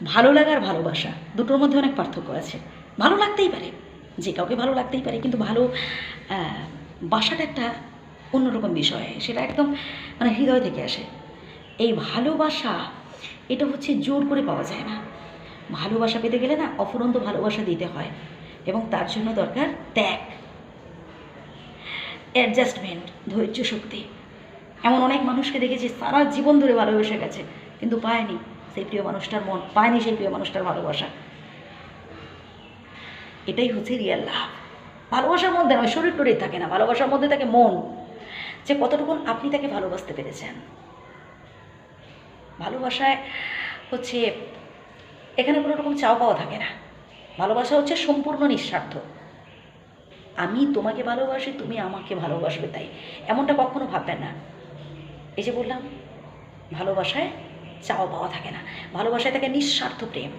ভালো লাগার ভালোবাসা, দুটোর মধ্যে অনেক পার্থক্য আছে। ভালো লাগতেই পারে, যে কাউকে ভালো লাগতেই পারে, কিন্তু ভালো বাসাটা একটা অন্যরকম বিষয়, সেটা একদম মানে হৃদয় থেকে আসে। এই ভালোবাসা, এটা হচ্ছে জোর করে পাওয়া যায় না। ভালোবাসা পেতে গেলে না অফুরন্ত ভালোবাসা দিতে হয়, এবং তার জন্য দরকার ত্যাগ অ্যাডজাস্টমেন্ট ধৈর্য শক্তি। এমন অনেক মানুষকে দেখেছি সারা জীবন ধরে ভালোবেসে গেছে, কিন্তু পায়নি। সেই প্রিয় মানুষটার মন, পায়নি সেই প্রিয় মানুষটার ভালোবাসা। এটাই হচ্ছে রিয়েল লাভ ভালোবাসার মধ্যে নয় শরীর টরীর থাকে না, ভালোবাসার মধ্যে থাকে মন। যে কতটুকুন আপনি তাকে ভালোবাসতে পেরেছেন। ভালোবাসায় হচ্ছে, এখানে কোনো রকম চাও পাওয়া থাকে না। ভালোবাসা হচ্ছে সম্পূর্ণ নিঃস্বার্থ। আমি তোমাকে ভালোবাসি, তুমি আমাকে ভালোবাসবে তাই। এমনটা কখনো ভাববেন না। এই যে বললাম, ভালোবাসায় চাওয়া পাওয়া থাকে না। ভালোবাসায় থাকে নিঃস্বার্থ প্রেম।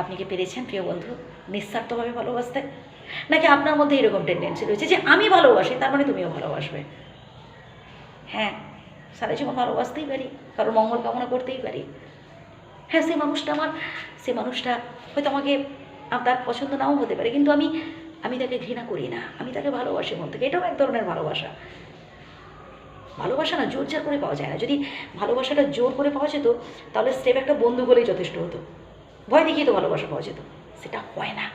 আপনি কি পেরেছেন, প্রিয় বন্ধু, নিঃস্বার্থভাবে ভালোবাসতে? নাকি আপনার মধ্যে এরকম টেন্ডেন্সি রয়েছে যে, আমি ভালোবাসি, তার মানে তুমিও ভালোবাসবে? হ্যাঁ সারা জীবন ভালোবাসতেই পারি, কারোর মঙ্গল কামনা করতেই পারি। হ্যাঁ সে মানুষটা আমার সে মানুষটা হয়তো আমাকে তার পছন্দ নাও হতে পারে, কিন্তু আমি আমি তাকে ঘৃণা করি না, আমি তাকে ভালোবাসি মন থেকে। এটাও এক ধরনের ভালোবাসা। ভালোবাসা না জোর জার করে পাওয়া যায় না। যদি ভালোবাসাটা জোর করে পাওয়া যেত, তাহলে স্টেপ একটা বন্ধু বলেই যথেষ্ট হতো। ভয় দেখিয়ে তো ভালোবাসা পাওয়া যেত। সেটা হয় না।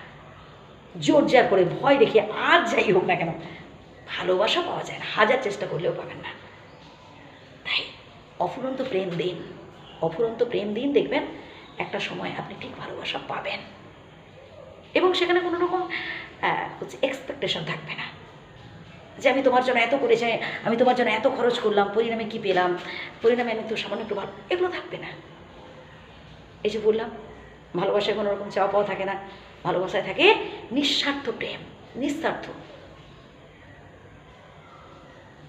জোর জার করে, ভয় দেখিয়ে আর যাই হোক না কেন, ভালোবাসা পাওয়া যায় না। হাজার চেষ্টা করলেও পাবেন না। তাই অফুরন্ত প্রেম দিন। অফুরন্ত প্রেম দিন দেখবেন, একটা সময় আপনি ঠিক ভালোবাসা পাবেন। এবং সেখানে কোনো রকম হচ্ছে এক্সপেকটেশন থাকবে না। যে আমি তোমার জন্য এত করে চাই আমি তোমার জন্য এত খরচ করলাম, পরিণামে কি পেলাম? পরিণামে আমি তো সামান্য একটু ভালো এগুলো থাকবে না। এই যে বললাম, ভালোবাসায় কোনো রকম চাওয়া পাওয়া থাকে না। ভালোবাসায় থাকে নিঃস্বার্থ প্রেম, নিঃস্বার্থ।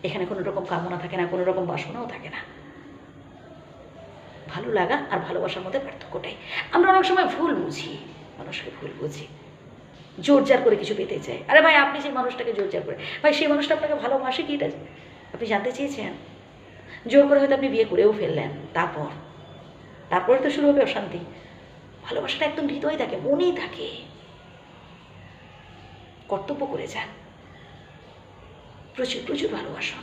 এখানে কোনো রকম কামনা থাকে না, কোনো রকম বাসনাও থাকে না। ভালো লাগা আর ভালোবাসার মধ্যে পার্থক্যটাই। আমরা অনেক সময় ভুল বুঝি, মানুষকে ভুল বুঝি। জোর জার করে কিছু পেতে চাই আরে ভাই, আপনি সেই মানুষটাকে জোর জার করে। ভাই, সেই মানুষটা আপনাকে ভালোবাসে কি এটা? আপনি জানতে চেয়েছেন? জোর করে হয়তো আপনি বিয়ে করেও ফেললেন, তারপর? তারপরে তো শুরু হবে অশান্তি। ভালোবাসাটা একদম হৃদয় থাকে, মনেই থাকে। কর্তব্য করে যান। প্রচুর প্রচুর ভালোবাসুন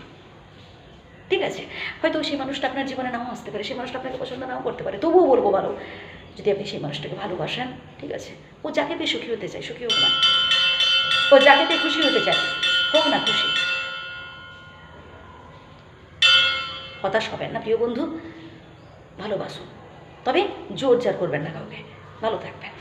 ঠিক আছে? হয়তো সেই মানুষটা আপনার জীবনে নাও আসতে পারে, সেই মানুষটা আপনাকে পছন্দ নাও করতে পারে, তবুও বলব ভালো। যদি আপনি সেই মানুষটাকে ভালোবাসেন, ঠিক আছে? ও যাকে পেয়ে সুখী হতে চায়, সুখী হোক না। ও যাকে পেয়ে খুশি হতে চায়, হোক না খুশি। হতাশ হবেন না, প্রিয় বন্ধু। ভালোবাসুন তবে জোর জার করবেন না কাউকে। ভালো থাকবেন।